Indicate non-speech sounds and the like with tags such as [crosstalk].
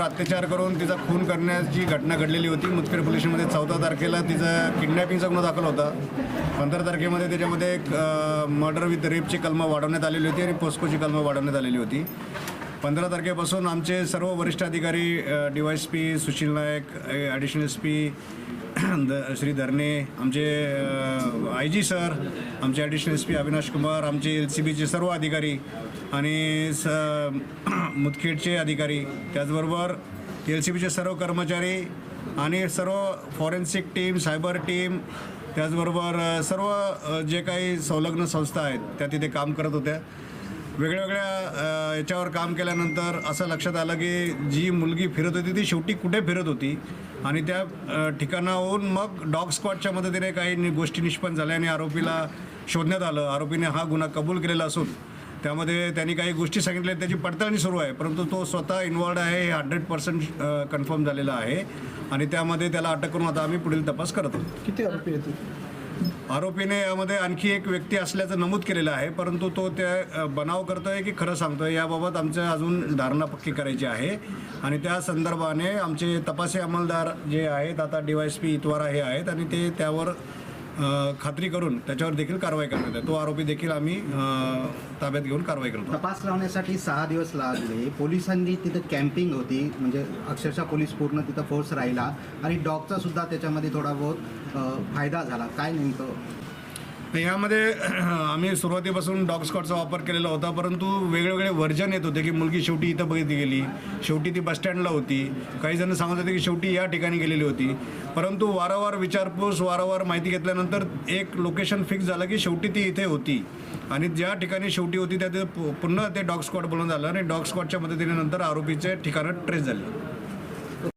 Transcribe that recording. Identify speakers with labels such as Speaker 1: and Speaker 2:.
Speaker 1: अत्याचार करून तिचा खून करण्याची घटना घडलेली होती. मुदखेड पोलिसमध्ये चौदा तारखेला तिचा किडनॅपिंगचा गुन्हा दाखल होता. पंधरा तारखेमध्ये त्याच्यामध्ये मर्डर विथ रेपची कलमं वाढवण्यात आलेली होती आणि पोस्कोची कलमं वाढवण्यात आलेली होती. पंधरा तारखेपासून आमचे सर्व वरिष्ठ अधिकारी D Y S P Sushil Nayak additional S P [clears throat] the Shri धरणे आमचे आय जी सर आमचे additional S P Avinash Kumar आमचे एल सी बीचे सर्व अधिकारी आणि स [clears throat] मुदखेडचे अधिकारी त्याचबरोबर एल सी बीचे सर्व कर्मचारी आणि सर्व फॉरेन्सिक टीम सायबर टीम त्याचबरोबर सर्व जे काही संलग्न संस्था आहेत त्या तिथे काम करत होत्या. वेगळ्या वेगळ्या याच्यावर काम केल्यानंतर असं लक्षात आलं की जी मुलगी फिरत होती ती शेवटी कुठे फिरत होती? आणि त्या ठिकाणाहून मग डॉग स्क्वॉडच्या मदतीने काही नि- गोष्टी निष्पन्न झाल्या आणि आरोपीला शोधण्यात आलं. आरोपीने हा गुन्हा कबूल केलेला असून त्यामध्ये त्यांनी काही गोष्टी सांगितल्या त्याची पडताळणी सुरू आहे. परंतु तो स्वतः इन्वॉल्ड आहे हे हंड्रेड पर्सेंट कन्फर्म झालेलं आहे. आणि त्यामध्ये त्याला अटक करून आता आम्ही पुढील तपास करत आहोत.
Speaker 2: किती आरोपी येते
Speaker 1: आरोपीने यामध्ये आणखी एक व्यक्ती असल्याचं नमूद केलेलं आहे परंतु तो त्या बनाव करतोय की खरं सांगतोय याबाबत आमचं अजून धारणा पक्की करायची आहे. आणि त्या संदर्भाने आमचे तपासी अंमलदार जे आहेत आता D Y S P Itwara हे आहेत आणि ते त्यावर खात्री करून त्याच्यावर देखील कारवाई करण्यात आहे तो आरोपी देखील आम्ही ताब्यात घेऊन कारवाई करतो.
Speaker 3: तपास लावण्यासाठी सहा दिवस लागले. पोलिसांनी तिथं कॅम्पिंग होती. म्हणजे अक्षरशः पोलीस पूर्ण तिथं फोर्स राहिला. आणि डॉगचा सुद्धा त्याच्यामध्ये थोडा बहुत फायदा झाला. काय नेमकं?
Speaker 1: यामध्ये [clears throat] आम्ही सुरुवातीपासून डॉग स्कॉटचा वापर केलेला होता परंतु वेगवेगळे व्हर्जन येत होते की मुलगी शेवटी इथं बघितली गेली शेवटी ती बसस्टँडला होती. काही जण सांगत होते की शेवटी या ठिकाणी गेलेली होती. परंतु वारंवार विचारपूस वारंवार माहिती घेतल्यानंतर एक लोकेशन फिक्स झालं की शेवटी ती इथे होती. आणि ज्या ठिकाणी शेवटी होती त्या पु- पुन्हा ते डॉग स्कॉट बोलून झालं आणि डॉग स्कॉटच्या मदतीने नंतर आरोपीचे ठिकाणं ट्रेस झाले.